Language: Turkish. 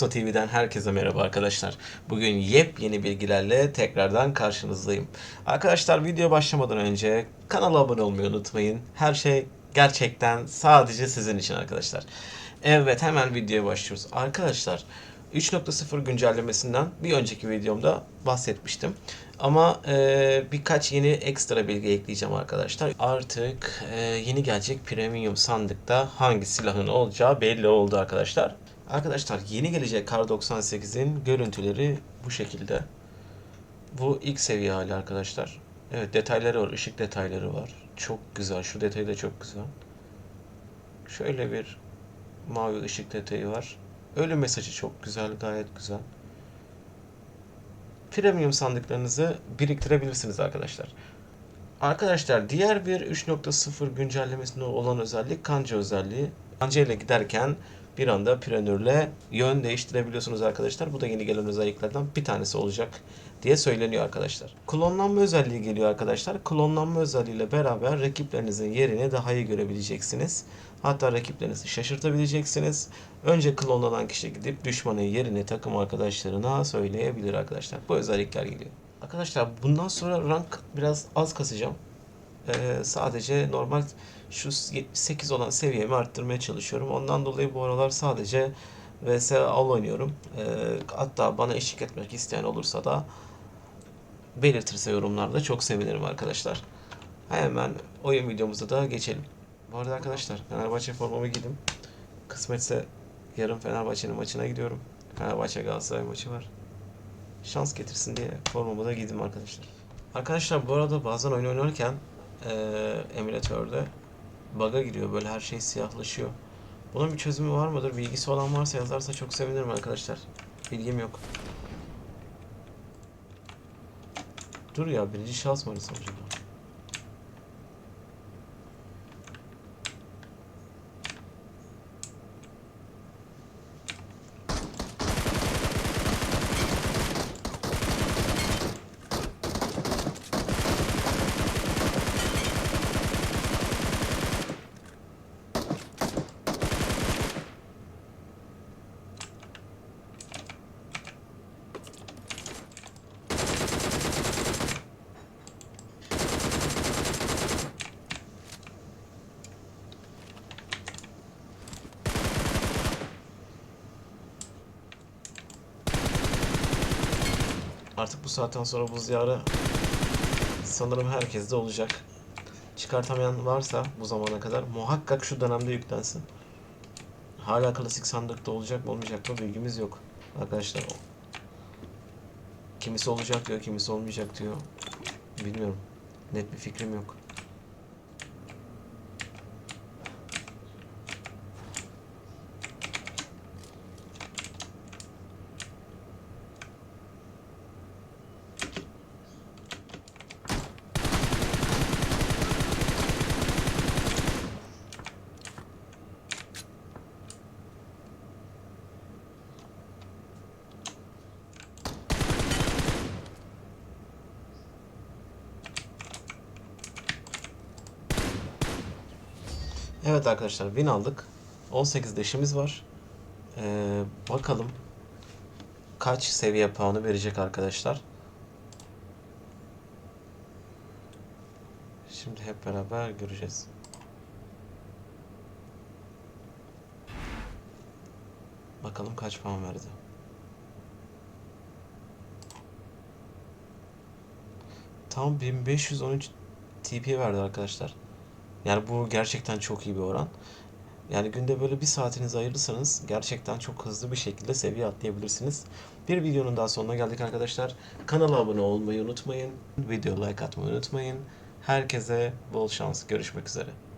Usta TV'den herkese merhaba arkadaşlar. Bugün yepyeni bilgilerle tekrardan karşınızdayım. Arkadaşlar video başlamadan önce kanala abone olmayı unutmayın. Her şey gerçekten sadece sizin için arkadaşlar. Evet hemen videoya başlıyoruz. Arkadaşlar 3.0 güncellemesinden bir önceki videomda bahsetmiştim. Ama e, birkaç yeni ekstra bilgi ekleyeceğim arkadaşlar. Artık e, yeni gelecek premium sandıkta hangi silahın olacağı belli oldu arkadaşlar. Arkadaşlar yeni gelecek Kar 98'in görüntüleri bu şekilde. Bu ilk seviye hali arkadaşlar. Evet detayları var, ışık detayları var. Çok güzel, şu detayı da çok güzel. Şöyle bir mavi ışık detayı var. Ölüm mesajı çok güzel, gayet güzel. Premium sandıklarınızı biriktirebilirsiniz arkadaşlar. Arkadaşlar diğer bir 3.0 güncellemesinde olan özellik kanca özelliği. Kanca ile giderken bir anda planörle yön değiştirebiliyorsunuz arkadaşlar. Bu da yeni gelen özelliklerden bir tanesi olacak diye söyleniyor arkadaşlar. Klonlanma özelliği geliyor arkadaşlar. Klonlanma özelliğiyle beraber rakiplerinizin yerini daha iyi görebileceksiniz. Hatta rakiplerinizi şaşırtabileceksiniz. Önce klonlanan kişi gidip düşmanın yerini takım arkadaşlarına söyleyebilir arkadaşlar. Bu özellikler geliyor. Arkadaşlar bundan sonra rank biraz az kasacağım. Ee, sadece normal şu 78 olan seviyemi arttırmaya çalışıyorum. Ondan dolayı bu aralar sadece vs al oynuyorum. Ee, hatta bana eşlik etmek isteyen olursa da belirtirse yorumlarda çok sevinirim arkadaşlar. Hemen oyun videomuza da geçelim. Bu arada arkadaşlar Fenerbahçe formamı giydim. Kısmetse yarın Fenerbahçe'nin maçına gidiyorum. Fenerbahçe Galatasaray maçı var. Şans getirsin diye formamı da giydim arkadaşlar. Arkadaşlar bu arada bazen oyun oynarken eee emülatörde bug'a giriyor. Böyle her şey siyahlaşıyor. Bunun bir çözümü var mıdır? Bilgisi olan varsa yazarsa çok sevinirim arkadaşlar. Bilgim yok. Dur ya birinci şahıs mı arasam Artık bu saatten sonra buz diyarı sanırım herkeste olacak. Çıkartamayan varsa bu zamana kadar muhakkak şu dönemde yüklensin. Hala klasik sandıkta olacak mı olmayacak mı bilgimiz yok. Arkadaşlar kimisi olacak diyor, kimisi olmayacak diyor. Bilmiyorum. Net bir fikrim yok. Evet arkadaşlar win aldık. 18 deşimiz var. Ee, bakalım kaç seviye puanı verecek arkadaşlar. Şimdi hep beraber göreceğiz. Bakalım kaç puan verdi. Tam 1513 TP verdi arkadaşlar. Yani bu gerçekten çok iyi bir oran. Yani günde böyle bir saatinizi ayırırsanız gerçekten çok hızlı bir şekilde seviye atlayabilirsiniz. Bir videonun daha sonuna geldik arkadaşlar. Kanala abone olmayı unutmayın. Video like atmayı unutmayın. Herkese bol şans. Görüşmek üzere.